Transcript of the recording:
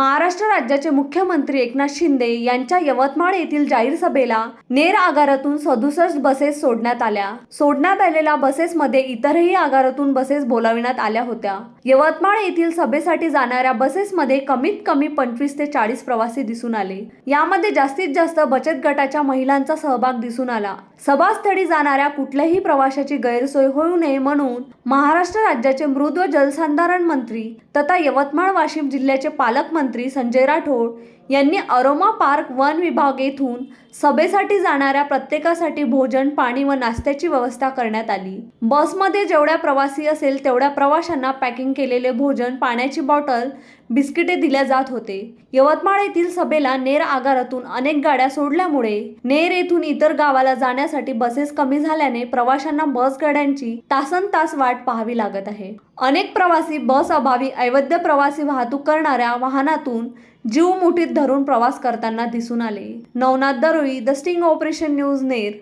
महाराष्ट्र राज्याचे मुख्यमंत्री एकनाथ शिंदे यांच्या यवतमाळ येथील जाहीर सभेला नेर आगारातून सदुसष्ट बसेस सोडण्यात आल्या. सोडण्यात आलेल्या बसेसमध्ये इतरही आगारातून बसेस बोलाविण्यात आल्या होत्या. यवतमाळ येथील सभेसाठी जाणाऱ्या बसेसमध्ये कमीत कमी पंचवीस ते चाळीस प्रवासी दिसून आले. यामध्ये जास्तीत जास्त बचत गटाच्या महिलांचा सहभाग दिसून आला. सभास्थळी जाणाऱ्या कुठल्याही प्रवाशाची गैरसोय होऊ नये म्हणून महाराष्ट्र राज्याचे मृद व जलसंधारण मंत्री तथा यवतमाळ वाशिम जिल्ह्याचे पालकमंत्री संजय राठोड यांनी अरोमा पार्क वन विभाग येथून सभेसाठी जाणाऱ्या प्रत्येकासाठी भोजन पाणी व नाश्त्याची व्यवस्था करण्यात आली. बसमध्ये जेवढ्या प्रवासी असेल तेवढ्या प्रवाशांना पॅकिंग केलेले भोजन पाण्याची बॉटल बिस्किटे दिल्या जात होते. यवतमाळ येथील सभेला नेर आगारातून अनेक गाड्या सोडल्यामुळे नेर येथून इतर गावाला जाण्यासाठी बसेस कमी झाल्याने प्रवाशांना बस गाड्यांची तासन तास वाट पाहावी लागत आहे. अनेक प्रवासी बस अभावी अवैध प्रवासी वाहतूक करणाऱ्या वाहनातून जीव मुठीत धरून प्रवास करताना दिसून आले. Navnath Daroi the sting operation news Ner